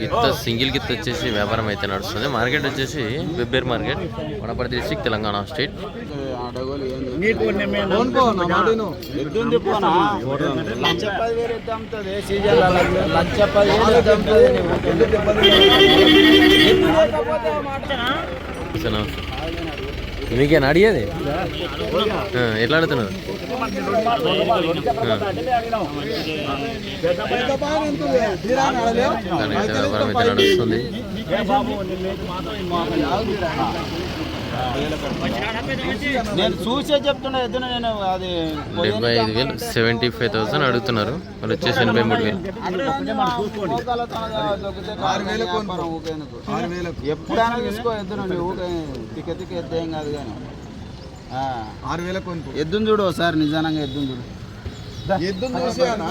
గిత్త సింగిల్ గిత్త వచ్చేసి వ్యాపారం అయితే నడుస్తుంది. మార్కెట్ వచ్చేసి వెబ్బేర్ market Wanaparthy district Telangana state ఎద్దుంది మీకేనా అడిగేది ఎట్లా అడుగుతున్నావు నడుస్తుంది నేను చూసే చెప్తున్నా ఎద్దున నేను అది డెబ్బై ఐదు వేలు సెవెంటీ ఫైవ్ థౌసండ్ అడుగుతున్నారు. వాళ్ళు వచ్చేసి ఎనభై మూడు వేలు. ఎప్పుడైనా తీసుకో ఎద్దును తిక్క తిక్క ఎద్దు ఏం కాదు కానీ. ఆరు వేల కొనుక్కో. ఎద్దును చూడు ఒకసారి నిజానంగా ఎద్దును చూడు. ఎద్దును చూసానా?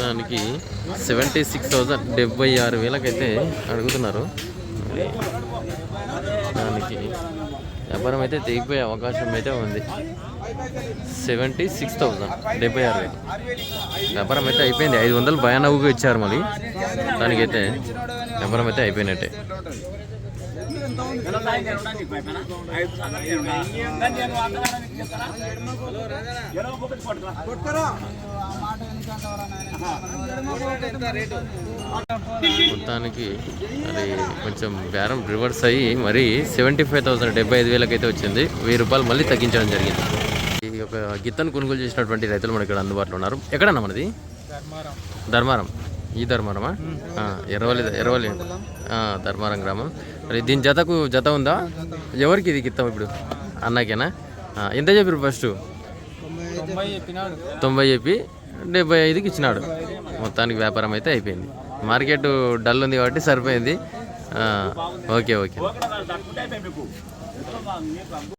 దానికి సెవెంటీ సిక్స్ థౌజండ్ డెబ్బై ఆరు వేలకైతే అడుగుతున్నారు. దానికి వ్యాపారం అయితే తెగిపోయే అవకాశం అయితే ఉంది. సెవెంటీ సిక్స్ థౌజండ్ డెబ్బై ఆరు వేలు. వ్యాపారం అయితే అయిపోయింది. ఐదు వందలు భయానవ్వుగా ఇచ్చారు మళ్ళీ. దానికైతే వ్యాపారం అయితే అయిపోయినట్టే. మొత్తానికి అది కొంచెం బేరం రివర్స్ అయ్యి మరి సెవెంటీ ఫైవ్ థౌసండ్ డెబ్బై ఐదు వేలకైతే వచ్చింది. వెయ్యి రూపాయలు మళ్ళీ తగ్గించడం జరిగింది. ఈ యొక్క గిత్తను కొనుగోలు చేసినటువంటి రైతులు మనకి ఇక్కడ అందుబాటులో ఉన్నారు. ఎక్కడన్నా మనది? ధర్మారం. ఈ ధర్మారమా? ఎర్రవల్లి ఎర్రవల్లి. ధర్మారం గ్రామం. దీని జతకు జత ఉందా? ఎవరికి ఇది గిత్తం ఇప్పుడు? అన్నకేనా? ఎంత చెప్పారు ఫస్ట్ తొంభై చెప్పి డెబ్బై ఐదుకి ఇచ్చినాడు. మొత్తానికి వ్యాపారం అయితే అయిపోయింది. మార్కెట్ డల్ ఉంది కాబట్టి సరిపోయింది. Okay okay.